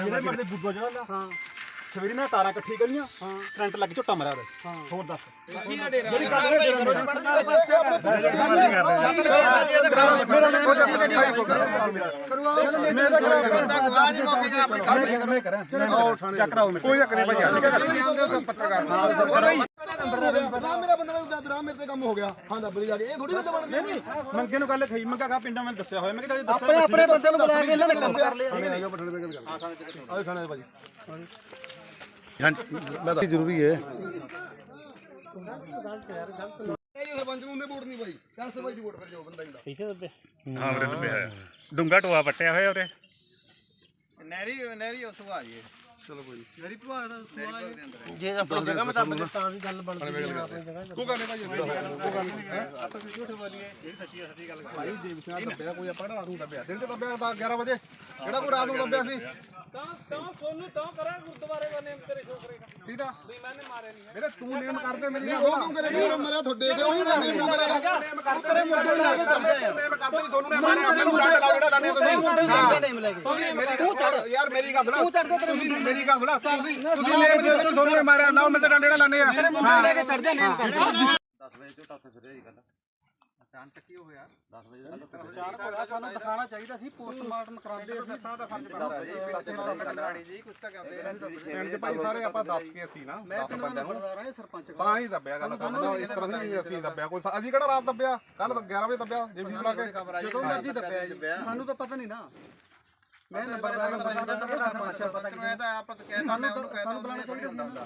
ਇਹਦੇ ਮਰਦੇ ਬੁੱਗਾ ਜਿਹੜਾ ਨਾ ਹਾਂ ਸਵੇਰੇ ਨਾਲ ਤਾਰਾਂ ਇਕੱਠੀ ਕਰੀਆਂ ਹਾਂ ਕਰੰਟ ਲੱਗ ਝੋਟਾ ਮਾਰਿਆ ਉਹਦੇ ਹਾਂ ਹੋਰ ਦੱਸ ਇਸੀ ਦਾ ਡੇਰਾ ਮੇਰੀ ਗੱਲ ਇਹ ਕਰੋ ਜੀ ਬੰਦਾ ਗਵਾਹ ਨਹੀਂ ਮੌਕੇ ਆਪਣੇ ਕੰਮ ਨਹੀਂ ਮੈਂ ਕਰਾਂ ਚੱਕ ਰਾਓ ਮੇਰੇ ਕੋਈ ਕਰੇ ਭਾਈ ਮੇਰਾ ਬੰਦਾ ਦਾ ਦਰਾ ਮੇਰੇ ਤੇ ਕੰਮ ਹੋ ਗਿਆ। ਹਾਂ ਦੱਬੜੀ ਜਾ ਕੇ। ਇਹ ਥੋੜੀ ਗੱਲ ਬਣਦੀ ਨਹੀਂ ਮੰਗੇ ਨੂੰ ਗੱਲ ਖਈ ਮੰਗਾ ਕਾ ਪਿੰਡਾਂ ਮੈਂ ਦੱਸਿਆ ਹੋਇਆ। ਮੈਂ ਕਿਹਾ ਦੱਸਿਆ ਆਪਣੇ ਆਪਣੇ ਬੰਦੇ ਨੂੰ ਬੁਲਾ ਕੇ ਇਹਨਾਂ ਨੇ ਕੰਮ ਕਰ ਲਿਆ। ਆਹ ਖਾਣੇ ਭਾਜੀ। ਜ਼ਰੂਰੀ ਹੈ। ਇਹ ਸਰਪੰਚ ਨੂੰ ਦੇ ਵੋਟ ਨਹੀਂ ਭਾਈ ਕਿਆ ਸਰਪੰਚ ਦੀ ਵੋਟ ਕਰ ਜਾਓ ਬੰਦਾ ਜਿਹੜਾ ਹਾਂ ਵਿਰੁੱਧ ਪਿਆ ਡੂੰਗਾ ਟੋਆ ਪੱਟਿਆ ਹੋਇਆ ਉਰੇ। ਨਹਿਰੀ ਨਹਿਰੀ ਉਸ ਆ ਜੀ ਮੇਰੀ ਭੂਆ ਦਾ ਸੁਆ ਜੇ। ਆਪਣੀ ਜਗ੍ਹਾ ਮੁਤਾਬਕ ਤਾਂ ਵੀ ਗੱਲ ਬਣਦੀ ਹੈ ਆਪਣੀ ਜਗ੍ਹਾ ਕੋ ਕਰਨੇ ਭਾਈ ਕੋ ਕਰਨੇ ਹੈ? ਆਪਾਂ ਝੂਠ ਬੋਲੀਏ। ਇਹ ਸੱਚੀ ਸੱਚੀ ਗੱਲ ਭਾਈ ਦੇਵ ਸਿੰਘ ਦੱਬਿਆ ਕੋਈ ਆਪਾਂ ਰਾਤ ਨੂੰ ਦੱਬਿਆ। ਦਿਨ ਤੇ ਦੱਬਿਆ ਤਾਂ 11 ਵਜੇ? ਕਿਹੜਾ ਕੋਈ ਰਾਤ ਨੂੰ ਦੱਬਿਆ ਸੀ? ਤਾਂ ਤਾਂ ਸੋਨੂੰ ਤਾਂ ਕਰਾਂ ਗੁਰਦੁਆਰੇ ਦਾ ਨੇਮ ਤੇਰੇ ਛੋਕਰੇ ਦਾ? ਆ ਵੀ ਮੈਨੇ ਮਾਰੇ ਨਹੀਂ ਮੇਰੇ ਤੂੰ ਨੇਮ ਕਰਦੇ ਮੇਰੀ ਉਹ ਕਿਉਂ ਕਰੇ ਨਹੀਂ ਮਰਿਆ ਤੁਹਾਡੇ ਤੇ ਉਹ ਨੇਮ ਕਰੇਗਾ ਨੇਮ ਕਰਦੇ ਮੁੰਡੇ ਲਾ ਕੇ ਚੱਲਦੇ ਨੇਮ ਕਰਦੇ ਵੀ ਤੁਹਾਨੂੰ ਨੇ ਮਾਰਿਆ ਮੈਨੂੰ ਡੰਡ ਲਾ ਜਿਹੜਾ ਲਾਣੇ ਤੁਸੀਂ। ਹਾਂ। ਨੇਮ ਲੈ ਕੇ। ਤੁਸੀਂ ਮੇਰੀ ਯਾਰ ਮੇਰੀ ਗੱਲ ਸੁਣਾ। ਤੁਸੀਂ ਮੇਰੀ ਗੱਲ ਸੁਣਾ ਤੁਸੀਂ ਤੁਸੀਂ ਨੇਮ ਦੇ ਦੇ ਤੁਹਾਨੂੰ ਨੇ ਮਾਰਿਆ। ਨਾ ਮੈਂ ਤੇ ਡੰਡੇ ਨਾਲ ਲਾਣੇ ਆ ਮੁੰਡੇ ਲੈ ਕੇ ਚੜ ਜਾ ਨੇਮ ਕਰ 10 ਵਜੇ ਤੋਂ ਟੱਪ ਫਿਰਿਆ ਜੀ ਗੱਲ। ਅਚਾਨਕ ਕੀ ਹੋਇਆ 10 ਵਜੇ ਤੱਕ ਚਾਰ ਹੋਇਆ ਸਾਨੂੰ ਦਿਖਾਣਾ ਚਾਹੀਦਾ ਸੀ ਪੋਸਟਮਾਰਟਮ ਕਰਾਉਂਦੇ ਅਸੀਂ। ਸਾਡਾ ਫਰਜ਼ ਬਣਦਾ ਜੀ ਕੁਛ ਤਾਂ ਕਰਦੇ ਚ ਭਾਈ ਸਾਰੇ ਆਪਾਂ ਦੱਸ ਕੇ ਅਸੀਂ ਨਾ ਮੈਂ 10 ਤੈਨੂੰ ਬੰਦਿਆਂ ਨੂੰ। ਬਤਾ ਰਿਹਾ ਸਰਪੰਚ ਤਾਂ ਹੀ ਦੱਬਿਆ ਗੱਲ ਕਰਦਾ। ਇਸ ਤਰ੍ਹਾਂ ਨਹੀਂ ਅਸੀਂ ਦੱਬਿਆ ਕੋਈ। ਅਸੀਂ ਕਿਹੜਾ ਰਾਤ ਦੱਬਿਆ? ਕੱਲ 11 ਵਜੇ ਦੱਬਿਆ ਜੇ ਵੀ ਬੁਲਾ ਕੇ। ਜਦੋਂ ਮਰਜ਼ੀ ਦੱਬਿਆ ਜੀ। ਸਾਨੂੰ ਤਾਂ ਪਤਾ ਨਹੀਂ ਨਾ। ਮੈਂ ਨੰਬਰਦਾਰ ਨੰਬਰਦਾਰ ਦਾ ਮੈਂ ਤਾਂ ਸਾਨੂੰ ਤਾਂ ਸਾਨੂੰ ਬੁਲਾਣਾ ਚਾਹੀਦਾ ਸੀ ਨਾ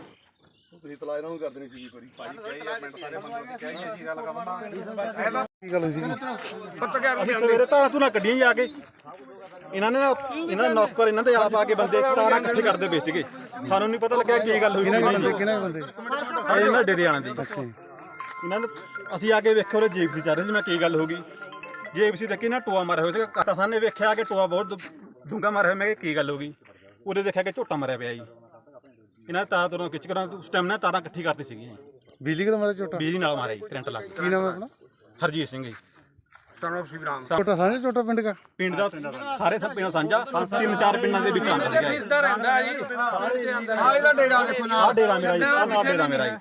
ਤੁਸੀਂ ਤਲਾ ਇਹਨਾਂ ਨੂੰ ਕਰ ਦੇਣੀ ਸੀ ਕੋਈ ਭਾਈ ਕਹੀ ਮਿੰਟ ਸਾਰੇ ਬੰਦੇ ਕਹੀ ਕੀ ਗੱਲ ਕਰਨਾ। ਇਹਦਾ ਕੀ ਗੱਲ ਸੀ? ਅਸੀਂ ਸਵੇਰੇ ਤਾਂ ਤੂੰ ਨਾ ਕੱਢੀਆਂ ਜਾ ਕੇ। ਇਹਨਾਂ ਨੇ ਨਾ- ਇਹਨਾਂ ਦੇ ਨੌਕਰ ਇਹਨਾਂ ਦੇ ਆਪ ਆ ਕੇ ਬੰਦੇ ਤਾਰਾਂ ਇਕੱਠੇ ਕਰਦੇ ਪਏ ਸੀਗੇ। ਸਾਨੂੰ ਨਹੀਂ ਪਤਾ ਲੱਗਿਆ ਕੀ ਗੱਲ ਹੋਈ ਨਹੀਂ ਬੰਦੇ ਕਿਹਨੇ ਬੰਦੇ? ਇਹ ਇਹਨਾਂ ਡੇਰੇ ਆਣ ਦੀ। ਇਹਨਾਂ ਨੇ ਅਸੀਂ ਆ ਕੇ ਵੇਖਿਆ ਉਹ ਜੀਪਸੀ ਚੱਲ ਰਹੀ ਸੀ ਮੈਂ ਕੀ ਗੱਲ ਹੋ ਗਈ। ਜੀਪਸੀ ਦੇਖੀ ਨਾ ਟੋਆ ਮਾਰਿਆ ਹੋਇਆ ਸੀ ਕਾਸਾ ਸਾਹਨੇ ਵੇਖਿਆ ਕਿ ਟੋਆ ਬਹੁਤ ਡੂੰਗਾ ਮਾਰਿਆ ਹੋਇਆ ਮੈਂ ਕਿਹਾ ਕੀ ਗੱਲ ਹੋ ਗਈ? ਉਹਦੇ ਦੇਖਿਆ ਕਿ ਝੋਟਾ ਮਾਰਿਆ ਪਿਆ ਜੀ। ਇਹਨਾਂ ਨੇ ਤਾਰਾਂ ਤੁਰਾਂ ਖਿੱਚ ਕਰਾਂ ਉਸ ਟਾਈਮ ਨਾਲ ਤਾਰਾਂ ਇਕੱਠੀ ਕਰਤੀ ਸੀਗੀਆਂ ਜੀ। ਬਿਜਲੀ ਕਿਹਦਾ ਮਾਰਿਆ ਛੋਟਾ ਬਿਜਲੀ ਨਾਲ ਮਾਰਿਆ ਜੀ ਕਰੰਟ ਲੱਗ ਕੀ ਨਾਮ ਹੈ ਆਪਣਾ? ਹਰਜੀਤ ਸਿੰਘ ਜੀ। ਛੋਟਾ ਸਾਂਝਾ ਛੋਟਾ ਪਿੰਡ ਦਾ? ਪਿੰਡ ਦਾ ਸਾਰੇ ਸਭ ਪਿੰਡ ਸਾਂਝਾ। ਤਿੰਨ ਚਾਰ ਪਿੰਡਾਂ ਦੇ ਵਿੱਚ ਆਉਂਦਾ ਸੀਗਾ ਜੀ। ਆ ਇਹਦਾ ਡੇਰਾ ਦੇਖੋ ਨਾ ਆਹ ਡੇਰਾ ਮੇਰਾ ਜੀ ਆਹ ਨਾਲ ਡੇਰਾ ਮੇਰਾ ਜੀ।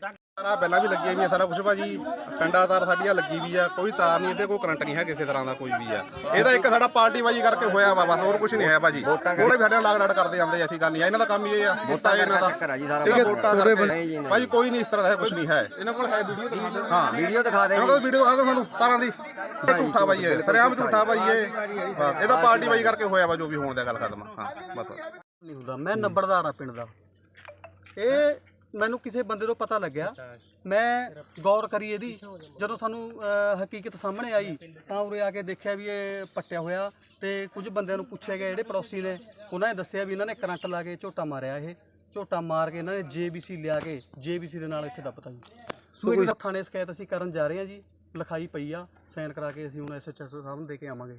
ਸਾਰਾ ਪਹਿਲਾਂ ਵੀ ਲੱਗੀਆਂ ਵੀ ਸਾਰਾ ਕੁਝ ਭਾਜੀ। ਕੰਡਾ ਤਾਰ ਸਾਡੀ ਆ ਲੱਗੀ ਵੀ ਆ ਕੋਈ ਤਾਰ ਨਹੀਂ ਇੱਥੇ ਕੋਈ ਕਰੰਟ ਨਹੀਂ ਹੈ ਕਿਸੇ ਤਰ੍ਹਾਂ ਦਾ ਕੋਈ ਵੀ ਆ। ਇਹਦਾ ਇੱਕ ਸਾਡਾ ਪਾਰਟੀ ਬਾਜੀ ਕਰਕੇ ਹੋਇਆ ਵਾ ਬਸ ਹੋਰ ਕੁਝ ਨਹੀਂ ਹੈ ਭਾਜੀ। ਉਹਨੇ ਵੀ ਸਾਡੇ ਨਾਲ ਡਾਟ ਕਰਦੇ ਜਾਂਦੇ ਐਸੀ ਗੱਲ ਨਹੀਂ ਇਹਨਾਂ ਦਾ ਕੰਮ ਹੀ ਇਹ ਆ ਵੋਟਾਂ ਇਹਨਾਂ ਦਾ। ਚੱਕਰ ਆ ਜੀ ਸਾਰਾ ਠੀਕ ਹੈ ਵੋਟਾਂ ਕਰਕੇ। ਭਾਜੀ ਕੋਈ ਨਹੀਂ ਇਸ ਤਰ੍ਹਾਂ ਦਾ ਕੁਝ ਨਹੀਂ ਹੈ। ਇਹਨਾਂ ਕੋਲ ਹੈ ਵੀਡੀਓ ਦਿਖਾ ਹਾਂ ਵੀਡੀਓ ਦਿਖਾ ਦੇ ਇਹਨਾਂ ਕੋਲ ਵੀਡੀਓ ਦਿਖਾ ਦਿਓ ਸਾਨੂੰ ਤਾਰਾਂ ਦੀ। ਇਹ ਝੂਠਾ ਭਾਈ ਇਹ ਸਰਿਆਮ ਝੂਠਾ ਭਾਈ ਇਹ। ਹਾਂ, ਇਹਦਾ ਪਾਰਟੀ ਬਾਜੀ ਕਰਕੇ ਹੋਇਆ ਵਾ ਜੋ ਵੀ ਹੋਣ ਦਾ ਗੱਲ ਖਤਮ ਹਾਂ ਬਸ। ਨਹੀਂ ਹੁੰਦਾ ਮੈਂ ਨੰਬਰਦਾਰ ਆ ਪਿੰਡ ਦਾ। ਇਹ ਮੈਨੂੰ ਕਿਸੇ ਬੰਦੇ ਤੋਂ ਪਤਾ ਲੱਗਿਆ। ਮੈਂ ਗੌਰ ਕਰੀ ਇਹਦੀ। ਜਦੋਂ ਸਾਨੂੰ ਅਹ, ਹਕੀਕਤ ਸਾਹਮਣੇ ਆਈ ਤਾਂ ਉਰੇ ਆ ਕੇ ਦੇਖਿਆ ਵੀ ਇਹ ਪੱਟਿਆ ਹੋਇਆ ਤੇ ਕੁਝ ਬੰਦਿਆਂ ਨੂੰ ਪੁੱਛਿਆ ਗਿਆ ਜਿਹੜੇ ਪੜੋਸੀ ਨੇ। ਉਹਨਾਂ ਨੇ ਦੱਸਿਆ ਵੀ ਇਹਨਾਂ ਨੇ ਕਰੰਟ ਲਾ ਕੇ ਝੋਟਾ ਮਾਰਿਆ ਇਹ। ਝੋਟਾ ਮਾਰ ਕੇ ਇਹਨਾਂ ਨੇ ਜੇਬੀਸੀ ਲਿਆ ਕੇ ਜੇਬੀਸੀ ਦੇ ਨਾਲ ਇੱਥੇ ਦੱਬਤਾ ਜੀ। ਸੋ ਇਸ ਥਾਣੇ ਸ਼ਿਕਾਇਤ ਅਸੀਂ ਕਰਨ ਜਾ ਰਹੇ ਹਾਂ ਜੀ। ਲਿਖਾਈ ਪਈ ਆ ਸਾਈਨ ਕਰਾ ਕੇ ਅਸੀਂ ਹੁਣ ਐਸਐਚਓ ਸਾਹਿਬ ਨੂੰ ਦੇ ਕੇ ਆਵਾਂਗੇ।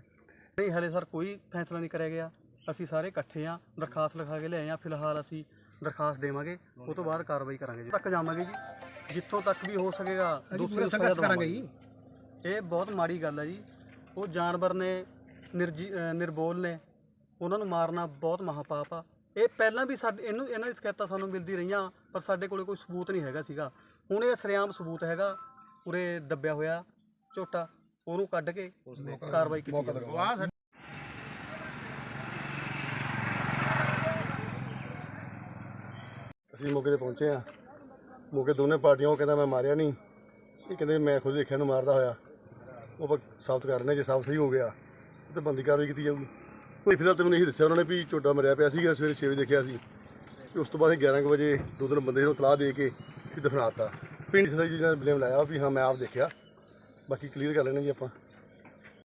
ਨਹੀਂ ਹਲੇ ਸਰ ਕੋਈ ਫੈਸਲਾ ਨਹੀਂ ਕਰਿਆ ਗਿਆ। ਅਸੀਂ ਸਾਰੇ ਇਕੱਠੇ ਆ ਦਰਖਾਸਤ ਲਿਖਾ ਕੇ ਲਿਆਏ ਆ ਫਿਲਹਾਲ ਅਸੀਂ ਦਰਖਾਸਤ ਦੇਵਾਂਗੇ ਉਹ ਤੋਂ ਬਾਅਦ ਕਾਰਵਾਈ ਕਰਾਂਗੇ ਜੀ। ਤੱਕ ਜਾਵਾਂਗੇ ਜੀ ਜਿੱਥੋਂ ਤੱਕ ਵੀ ਹੋ ਸਕੇਗਾ ਦੂਸਰੇ ਸੰਘਰਸ਼ ਕਰਾਂਗੇ ਜੀ। ਇਹ ਬਹੁਤ ਮਾੜੀ ਗੱਲ ਹੈ ਜੀ। ਉਹ ਜਾਨਵਰ ਨੇ ਨਿਰਜੀ ਨਿਰਬੋਲ ਨੇ ਉਹਨਾਂ ਨੂੰ ਮਾਰਨਾ ਬਹੁਤ ਮਹਾਪਾਪ ਆ। ਇਹ ਪਹਿਲਾਂ ਵੀ ਸਾਡੇ ਇਹਨੂੰ ਇਹਨਾਂ ਦੀ ਸ਼ਿਕਾਇਤਾਂ ਸਾਨੂੰ ਮਿਲਦੀ ਰਹੀਆਂ ਪਰ ਸਾਡੇ ਕੋਲੇ ਕੋਈ ਸਬੂਤ ਨਹੀਂ ਹੈਗਾ ਸੀਗਾ। ਹੁਣ ਇਹ ਸਰਿਆਮ ਸਬੂਤ ਹੈਗਾ ਉਰੇ ਦੱਬਿਆ ਹੋਇਆ ਝੋਟਾ ਉਹਨੂੰ ਕੱਢ ਕੇ ਕਾਰਵਾਈ ਕੀਤੀ ਅਸੀਂ ਮੌਕੇ ਤੇ ਪਹੁੰਚੇ ਆ ਮੌਕੇ ਦੋਨੇ ਪਾਰਟੀਆਂ, ਉਹ ਕਹਿੰਦਾ ਮੈਂ ਮਾਰਿਆ ਨਹੀਂ। ਇਹ ਕਹਿੰਦੇ ਮੈਂ ਖੁਦ ਦੇਖਿਆ ਨੂੰ ਮਾਰਦਾ ਹੋਇਆ। ਉਹ ਆਪਾਂ ਸਾਬਤ ਕਰ ਰਹੇ ਨੇ ਜੇ ਸਾਬਤ ਸਹੀ ਹੋ ਗਿਆ। ਤੇ ਬੰਦੀ ਕਾਰਵਾਈ ਕੀਤੀ ਜਾਊਗੀ। ਕੋਈ ਫਿਲਹਾਲ ਤੇ ਮੈਨੂੰ ਇਹੀ ਦੱਸਿਆ ਉਹਨਾਂ ਨੇ ਵੀ ਝੋਟਾ ਮਰਿਆ ਪਿਆ ਸੀਗਾ, ਸਵੇਰੇ 6 ਵਜੇ ਦੇਖਿਆ ਸੀ। ਤੇ ਉਸ ਤੋਂ ਬਾਅਦ ਅਸੀਂ 11 ਕੁ ਵਜੇ ਦੋ ਤਿੰਨ ਬੰਦੇ ਨੂੰ ਤਲਾਹ ਦੇ ਕੇ ਵੀ ਦਫਨਾਤਾ ਪਿੰਡ ਸਦਾ ਜੀ ਨੇ ਬਲੇਮ ਲਾਇਆ ਵੀ ਹਾਂ, ਮੈਂ ਆਪ ਦੇਖਿਆ। ਬਾਕੀ ਕਲੀਅਰ ਕਰ ਲੈਣੇ ਜੀ ਆਪਾਂ।